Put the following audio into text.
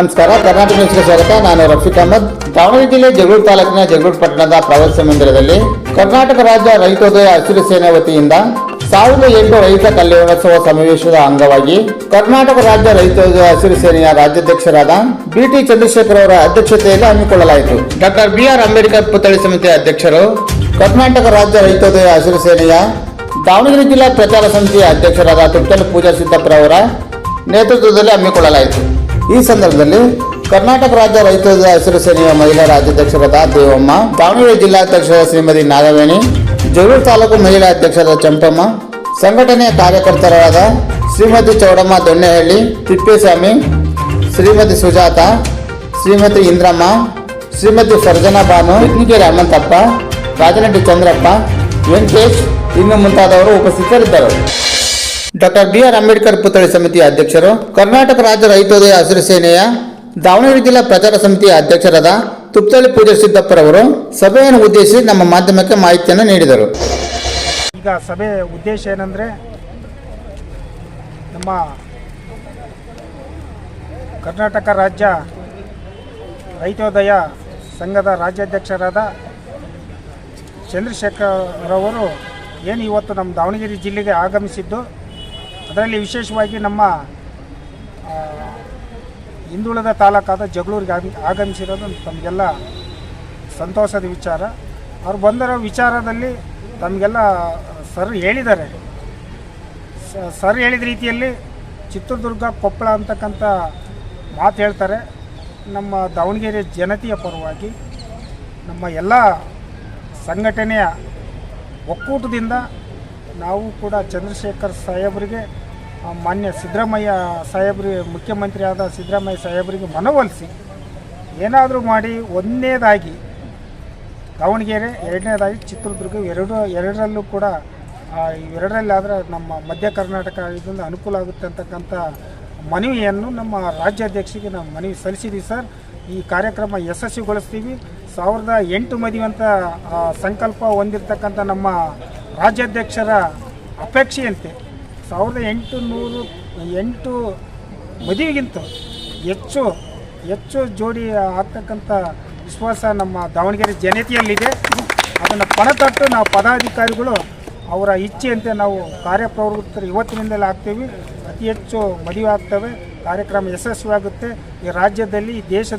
ನಮಸ್ಕಾರ, ಕರ್ನಾಟಕ ನ್ಯೂಸ್ಗೆ ಸ್ವಾಗತ. ನಾನು ರಫೀಕ್ ಅಹಮದ್. ದಾವಣಗೆರೆ ಜಿಲ್ಲೆ ಜಗಳೂರು ತಾಲೂಕಿನ ಜಗಳೂರು ಪಟ್ಟಣದ ಪ್ರವಾಸಿ ಮಂದಿರದಲ್ಲಿ ಕರ್ನಾಟಕ ರಾಜ್ಯ ರೈತೋದಯ ಹಸಿರು ಸೇನೆ ವತಿಯಿಂದ ಸಾವಿರದ ಎಂಟು ರೈತ ಕಲ್ಯಾಣೋತ್ಸವ ಸಮಾವೇಶದ ಅಂಗವಾಗಿ ಕರ್ನಾಟಕ ರಾಜ್ಯ ರೈತೋದಯ ಹಸಿರು ಸೇನೆಯ ರಾಜ್ಯಾಧ್ಯಕ್ಷರಾದ ಬಿಟಿ ಚಂದ್ರಶೇಖರ್ ಅವರ ಅಧ್ಯಕ್ಷತೆಯಲ್ಲಿ ಹಮ್ಮಿಕೊಳ್ಳಲಾಯಿತು. ಡಾಕ್ಟರ್ ಬಿಆರ್ ಅಂಬೇಡ್ಕರ್ ಪುತ್ಥಳಿ ಸಮಿತಿ ಅಧ್ಯಕ್ಷರು ಕರ್ನಾಟಕ ರಾಜ್ಯ ರೈತೋದಯ ಹಸಿರು ಸೇನೆಯ ದಾವಣಗೆರೆ ಜಿಲ್ಲಾ ಪ್ರಚಾರ ಸಮಿತಿಯ ಅಧ್ಯಕ್ಷರಾದ ತುಪ್ಪಲ್ ಪೂಜಾ ಸಿದ್ದಪ್ಪ ಅವರ ನೇತೃತ್ವದಲ್ಲಿ ಹಮ್ಮಿಕೊಳ್ಳಲಾಯಿತು. ಈ ಸಂದರ್ಭದಲ್ಲಿ ಕರ್ನಾಟಕ ರಾಜ್ಯ ರೈತ ಹಸಿರು ಸೇನೆಯ ಮಹಿಳಾ ರಾಜ್ಯಾಧ್ಯಕ್ಷರಾದ ದೇವಮ್ಮ, ದಾವಣಗೆರೆ ಜಿಲ್ಲಾಧ್ಯಕ್ಷರ ಶ್ರೀಮತಿ ನಾಗವೇಣಿ ಜಗಳೂರು ತಾಲೂಕು ಮಹಿಳಾ ಅಧ್ಯಕ್ಷರ ಚಂಪಮ್ಮ, ಸಂಘಟನೆಯ ಕಾರ್ಯಕರ್ತರಾದ ಶ್ರೀಮತಿ ಚೌಡಮ್ಮ ದೊಣ್ಣೆಹಳ್ಳಿ, ತಿಪ್ಪೇಸ್ವಾಮಿ, ಶ್ರೀಮತಿ ಸುಜಾತ, ಶ್ರೀಮತಿ ಇಂದ್ರಮ್ಮ, ಶ್ರೀಮತಿ ಸರ್ಜನಾ ಬಾನು ಯತ್ನಿಗೆರೆ ಹನುಮಂತಪ್ಪ ರಾಜನಟ್ಟಿ ಚಂದ್ರಪ್ಪ, ವೆಂಕಟೇಶ್, ಇನ್ನು ಮುಂತಾದವರು ಉಪಸ್ಥಿತರಿದ್ದರು. ಡಾಕ್ಟರ್ ಬಿ ಆರ್ ಅಂಬೇಡ್ಕರ್ ಪುತ್ಥಳಿ ಸಮಿತಿಯ ಅಧ್ಯಕ್ಷರು, ಕರ್ನಾಟಕ ರಾಜ್ಯ ರೈತೋದಯ ಹಸಿರು ಸೇನೆಯ ದಾವಣಗೆರೆ ಜಿಲ್ಲಾ ಪ್ರಚಾರ ಸಮಿತಿಯ ಅಧ್ಯಕ್ಷರಾದ ತುಪ್ತಳ್ಳಿ ಪೂಜೆ ಸಿದ್ದಪ್ಪರವರು ಸಭೆಯನ್ನು ಉದ್ದೇಶಿಸಿ ನಮ್ಮ ಮಾಧ್ಯಮಕ್ಕೆ ಮಾಹಿತಿಯನ್ನು ನೀಡಿದರು. ಈಗ ಸಭೆ ಉದ್ದೇಶ ಏನಂದರೆ ನಮ್ಮ ಕರ್ನಾಟಕ ರಾಜ್ಯ ರೈತೋದಯ ಸಂಘದ ರಾಜ್ಯಾಧ್ಯಕ್ಷರಾದ ಚಂದ್ರಶೇಖರ್ ಅವರು ಏನು ಇವತ್ತು ನಮ್ಮ ದಾವಣಗೆರೆ ಜಿಲ್ಲೆಗೆ ಆಗಮಿಸಿದ್ದು ಅದರಲ್ಲಿ ವಿಶೇಷವಾಗಿ ನಮ್ಮ ಹಿಂದುಳಿದ ತಾಲೂಕಾದ ಜಗಳೂರಿಗೆ ಆಗ- ಆಗಮಿಸಿರೋದು ತಮಗೆಲ್ಲ ಸಂತೋಷದ ವಿಚಾರ. ಅವ್ರು ಬಂದಿರೋ ವಿಚಾರದಲ್ಲಿ ತಮಗೆಲ್ಲ ಸರ್ ಹೇಳಿದ್ದಾರೆ. ಸರ್ ಹೇಳಿದ ರೀತಿಯಲ್ಲಿ ಚಿತ್ರದುರ್ಗ ಕೊಪ್ಪಳ ಅಂತಕ್ಕಂಥ ಮಾತು ಹೇಳ್ತಾರೆ. ನಮ್ಮ ದಾವಣಗೆರೆ ಜನತೆಯ ಪರವಾಗಿ ನಮ್ಮ ಎಲ್ಲ ಸಂಘಟನೆಯ ಒಕ್ಕೂಟದಿಂದ ನಾವು ಕೂಡ ಚಂದ್ರಶೇಖರ್ ಸಾಹೇಬರಿಗೆ ಮಾನ್ಯ ಸಿದ್ದರಾಮಯ್ಯ ಸಾಹೇಬ್ರಿಗೆ ಮುಖ್ಯಮಂತ್ರಿ ಆದ ಸಿದ್ದರಾಮಯ್ಯ ಸಾಹೇಬರಿಗೆ ಮನವೊಲಿಸಿ ಏನಾದರೂ ಮಾಡಿ ಒಂದನೇದಾಗಿ ದಾವಣಗೆರೆ ಎರಡನೇದಾಗಿ ಚಿತ್ರದುರ್ಗ ಎರಡು ಎರಡರಲ್ಲೂ ಕೂಡ ಆ, ಇವೆರಡರಲ್ಲಿ ಆದರೆ ನಮ್ಮ ಮಧ್ಯ ಕರ್ನಾಟಕ ಇದರಿಂದ ಅನುಕೂಲ ಆಗುತ್ತೆ ಅಂತಕ್ಕಂಥ ಮನವಿಯನ್ನು ನಮ್ಮ ರಾಜ್ಯಾಧ್ಯಕ್ಷರಿಗೆ ನಾವು ಮನವಿ ಸಲ್ಲಿಸಿದ್ವಿ ಸರ್. ಈ ಕಾರ್ಯಕ್ರಮ ಯಶಸ್ವಿಗೊಳಿಸ್ತೀವಿ. ಸಾವಿರದ ಎಂಟು ಮದುವಂಥ ಸಂಕಲ್ಪ ಹೊಂದಿರತಕ್ಕಂಥ ನಮ್ಮ ರಾಜ್ಯಾಧ್ಯಕ್ಷರ ಅಪೇಕ್ಷೆಯಂತೆ ಸಾವಿರದ ಎಂಟು ನೂರು, ಎಂಟು ಮದುವೆಗಿಂತ ಹೆಚ್ಚು ಹೆಚ್ಚು ಜೋಡಿ ಆಗ್ತಕ್ಕಂಥ ವಿಶ್ವಾಸ ನಮ್ಮ ದಾವಣಗೆರೆ ಜನತೆಯಲ್ಲಿದೆ. ಅದನ್ನು ಪಣತಟ್ಟು ನಾವು ಪದಾಧಿಕಾರಿಗಳು ಅವರ ಇಚ್ಛೆಯಂತೆ ನಾವು ಕಾರ್ಯಪ್ರವೃತ್ತರು ಇವತ್ತಿನಿಂದಲೇ ಆಗ್ತೀವಿ. ಅತಿ ಹೆಚ್ಚು ಮದುವೆ ಆಗ್ತವೆ. ಕಾರ್ಯಕ್ರಮ ಯಶಸ್ವಿಯಾಗುತ್ತೆ. ಈ ರಾಜ್ಯದಲ್ಲಿ, ಈ ದೇಶದ